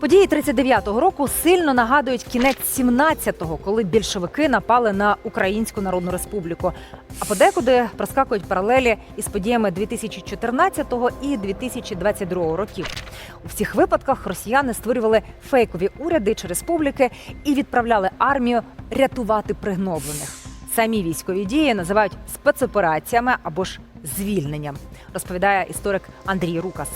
Події 39-го року сильно нагадують кінець 17-го, коли більшовики напали на Українську Народну Республіку. А подекуди проскакують паралелі із подіями 2014-го і 2022 років. У всіх випадках росіяни створювали фейкові уряди чи республіки і відправляли армію рятувати пригноблених. Самі військові дії називають спецопераціями або ж звільненням, розповідає історик Андрій Рукас.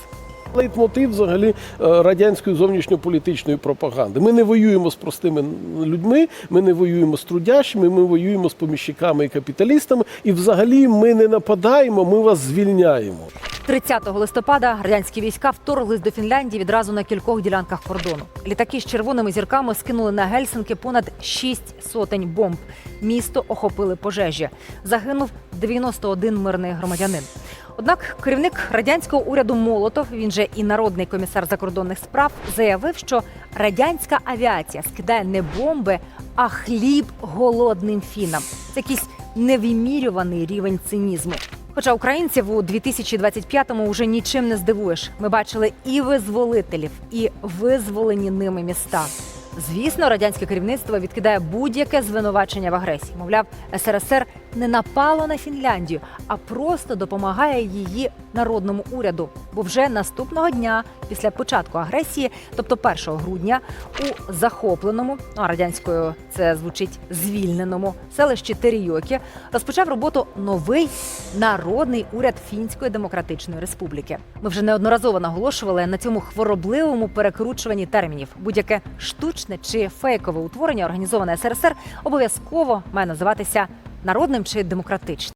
Лейтмотив взагалі е, радянської зовнішньополітичної пропаганди. Ми не воюємо з простими людьми, ми не воюємо з трудящими, ми воюємо з поміщиками і капіталістами. І взагалі ми не нападаємо, ми вас звільняємо. 30 листопада радянські війська вторглись до Фінляндії відразу на кількох ділянках кордону. Літаки з червоними зірками скинули на Гельсинки понад 6 сотень бомб. Місто охопили пожежі. Загинув 91 мирний громадянин. Однак керівник радянського уряду Молотов, він же і народний комісар закордонних справ, заявив, що радянська авіація скидає не бомби, а хліб голодним фінам. Це якийсь невимірюваний рівень цинізму. Хоча українців у 2025-му вже нічим не здивуєш. Ми бачили і визволителів, і визволені ними міста. Звісно, радянське керівництво відкидає будь-яке звинувачення в агресії. Мовляв, СРСР не напало на Фінляндію, а просто допомагає її народному уряду. Бо вже наступного дня, після початку агресії, тобто 1 грудня, у захопленому ну, а радянською це звучить звільненому селищі Терійокі, розпочав роботу новий народний уряд Фінської демократичної республіки. Ми вже неодноразово наголошували на цьому хворобливому перекручуванні термінів. Будь-яке штучне чи фейкове утворення, організоване СРСР, обов'язково має називатися народним чи демократичним.